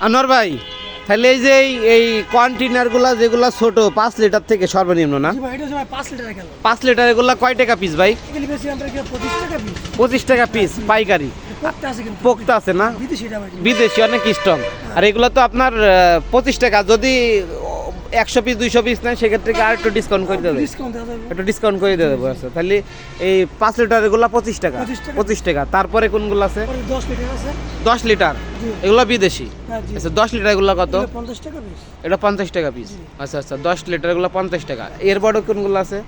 আনোয়ার ভাই তাহলে এই যে এই- কন্টেনারগুলা যেগুলা ছোট পাঁচ লিটার থেকে সর্বনিম্ন না? পাঁচ লিটার এগুলো কয় টাকা পিস ভাই? পঁচিশ টাকা পিস পাইকারি। পোক্ত আছে না? বিদেশি অনেক স্ট্রং আর এগুলো তো আপনার পঁচিশ টাকা। যদি একশো পিস দুইশো পিস নেয় সেক্ষেত্রে আর একটু ডিসকাউন্ট করে দেবে? একটু ডিসকাউন্ট করে দিয়ে দেবো আচ্ছা। তাহলে এই পাঁচ লিটার এগুলো পঁচিশ টাকা। পঁচিশ টাকা। তারপরে কোনগুলো আছে? দশ লিটার। এগুলো বিদেশি। হ্যাঁ আচ্ছা দশ লিটার এগুলো কত? এটা পঞ্চাশ টাকা পিস আচ্ছা আচ্ছা দশ লিটার এগুলো পঞ্চাশ টাকা। এর বড় কোনগুলো আছে?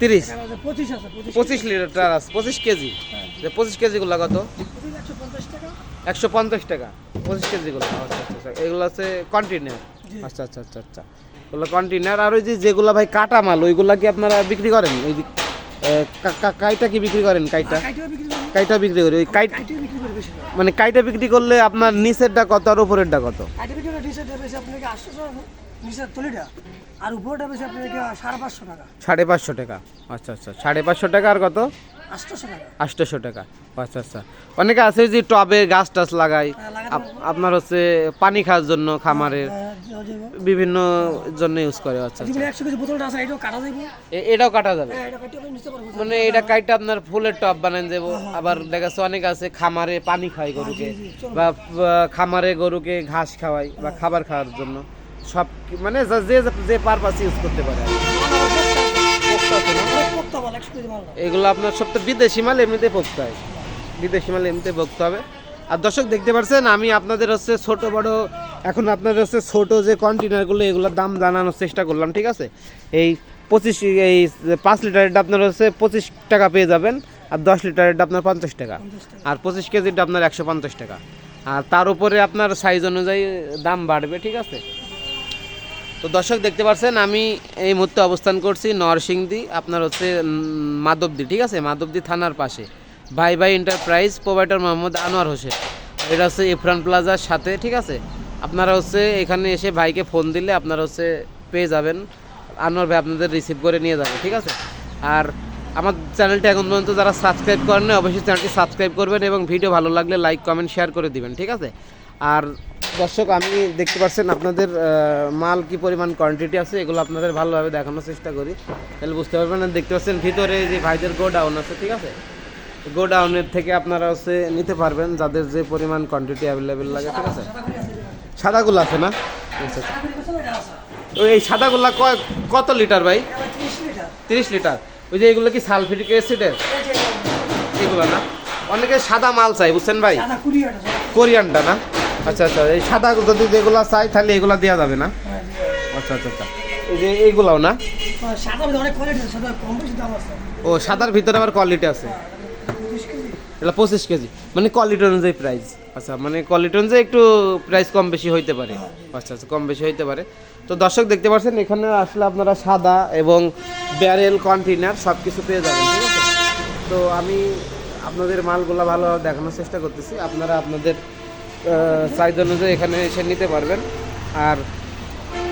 তিরিশ। পঁচিশ লিটার আছে পঁচিশ কেজি। পঁচিশ কেজিগুলো কত? একশো পঞ্চাশ টাকা। পঁচিশ কেজিগুলো। আচ্ছা আচ্ছা আচ্ছা। এগুলো আছে কন্টেনার আচ্ছা আচ্ছা আচ্ছা আচ্ছা। ওগুলো কন্টেনার আর ওই যে যেগুলো ভাই কাটা মাল ওইগুলা কি আপনারা বিক্রি করেন? ওই কাইটা কি বিক্রি করেন কাইটা? করে। কাইটা বিক্রি করি। ওই কাইট মানে কাইটা বিক্রি করলে আপনার নিচেরটা কত আর উপরেরটা কত? নিচের তলিটা আর উপরটা বেশি আপনাকে সাড়ে পাঁচশো টাকা। সাড়ে পাঁচশো টাকা। আচ্ছা আচ্ছা সাড়ে পাঁচশো টাকা আর কত? আটশোশো টাকা। আটশোশো টাকা। আচ্ছা আচ্ছা। অনেকে আছে যে টবে গাছ টাছ লাগায়। হ্যাঁ, আপনার হচ্ছে পানি খাওয়ার জন্য খামারের আহ, যে- যে- বিভিন্ন জন্য ইউজ করে আচ্ছা আচ্ছা। এটাও কাটা যাবে। হ্যাঁ মানে এটা কাইটা আপনার ফুলের টব বানান দেব। আবার দেখা যাচ্ছে অনেক আছে খামারে পানি খায় গরুকে বা বা খামারে গরুকে ঘাস খাওয়াই বা খাবার খাওয়ার জন্য। সব মানে যে যে পারপাস ইউজ করতে পারে। এগুলো আপনার সব তো বিদেশি মাল এমনিতে পোক্তা হয়। বিদেশি মাল এমনিতে পোক্তা হবে। আর দর্শক দেখতে পাচ্ছেন আমি আপনাদের হচ্ছে ছোট বড় এখন আপনাদের হচ্ছে ছোট যে কন্টেনারগুলো এগুলোর দাম জানানোর চেষ্টা করলাম ঠিক আছে? এই পঁচিশ এই পাঁচ লিটারেরটা আপনার হচ্ছে পঁচিশ টাকা পেয়ে যাবেন আর দশ লিটারেরটা আপনার পঞ্চাশ টাকা। পঞ্চাশ টাকা। আর পঁচিশ কেজিটা আপনার একশো পঞ্চাশ টাকা। আর তার উপরে আপনার সাইজ অনুযায়ী দাম বাড়বে ঠিক আছে? তো দর্শক দেখতে পাচ্ছেন আমি এই মুহূর্তে অবস্থান করছি নরসিংদী আপনার হচ্ছে মাধবদী ঠিক আছে? মাধবদী থানার পাশে। Bhai Bhai enterprise provider Mohammad Anwar Hossain. এটা হচ্ছে ইফরান প্লাজার সাথে ঠিক আছে? আপনারা হচ্ছে এখানে এসে ভাইকে ফোন দিলে আপনারা হচ্ছে পেয়ে যাবেন। আনোয়ার ভাই আপনাদের রিসিভ করে নিয়ে যাবে ঠিক আছে? আর আমার চ্যানেলটা এখন পর্যন্ত যারা সাবস্ক্রাইব করেন না, অবশ্যই চ্যানেলটি সাবস্ক্রাইব করবেন এবং ভিডিও ভালো লাগলে লাইক কমেন্ট শেয়ার করে দিবেন ঠিক আছে? আর দর্শক আমি দেখতে পাচ্ছেন আপনাদের মাল কি পরিমাণ কোয়ান্টিটি আছে এগুলো আপনাদের ভালোভাবে দেখানোর চেষ্টা করি। তাহলে বুঝতে পারবেন আর দেখতে পাচ্ছেন ভিতরে যে ভাইদের গোডাউন আছে ঠিক আছে? গোডাউনের থেকে আপনারা হচ্ছে নিতে পারবেন যাদের যে পরিমাণ কোয়ান্টিটি অ্যাভেলেবেল লাগে ঠিক আছে? সাদাগুলো আছে না? আচ্ছা। ওই এই সাদাগুলা কত লিটার ভাই? এবার 30 লিটার। তিরিশ লিটার। ওই যে এগুলো কি সালফিটিক অ্যাসিডের এগুলো না? অনেকে সাদা মাল চাই বুঝছেন ভাই। কোরিয়ানটা না? আচ্ছা আচ্ছা এই সাদা যদি যেগুলো চাই তাহলে এগুলো দেওয়া যাবে না? হ্যাঁ, আচ্ছা আচ্ছা আচ্ছা। এই যে এইগুলাও না। ও সাদার ভিতরে আবার কোয়ালিটি আছে। এটা পঁচিশ কেজি। মানে কোয়ালিটি অনুযায়ী প্রাইস আচ্ছা মানে কোয়ালিটি অনুযায়ী একটু প্রাইস কম বেশি হইতে পারে। আচ্ছা আচ্ছা কম বেশি হইতে পারে। তো দর্শক দেখতে পাচ্ছেন এখানে আসলে আপনারা সাদা এবং ব্যারেল কন্টেনার সব কিছু পেয়ে যাবেন ঠিক আছে? তো আমি আপনাদের মালগুলো ভালো দেখানোর চেষ্টা করতেছি। আপনারা আপনাদের সাইজ অনুযায়ী এখানে এসে নিতে পারবেন। আর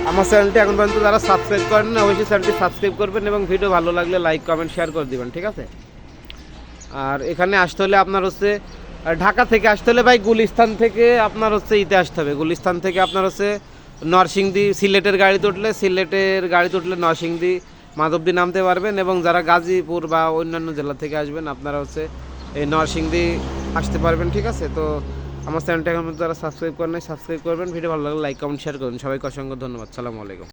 আমার চ্যানেলটি এখন পর্যন্ত যারা সাবস্ক্রাইব করেন না অবশ্যই চ্যানেলটি সাবস্ক্রাইব করবেন এবং ভিডিও ভালো লাগলে লাইক কমেন্ট শেয়ার করে দিবেন, ঠিক আছে? আর এখানে আসতে হলে আপনার হচ্ছে ঢাকা থেকে আসতে হলে ভাই গুলিস্তান থেকে আপনার হচ্ছে ইতে আসতে হবে। গুলিস্তান থেকে আপনার হচ্ছে নরসিংদী সিলেটের গাড়িতে উঠলে সিলেটের গাড়িতে উঠলে নরসিংদী, মাধবদী নামতে পারবেন এবং যারা গাজীপুর বা অন্যান্য জেলা থেকে আসবেন, আপনারা হচ্ছে এই নরসিংদী আসতে পারবেন, ঠিক আছে? তো আমার চ্যানেলটা এখন যারা সাবস্ক্রাইব করেন নাই সাবস্ক্রাইব করবেন। ভিডিও ভালো লাগলে লাইক কমেন্ট শেয়ার করুন সবাইকে অসংখ্য ধন্যবাদ। সালামু আলাইকুম।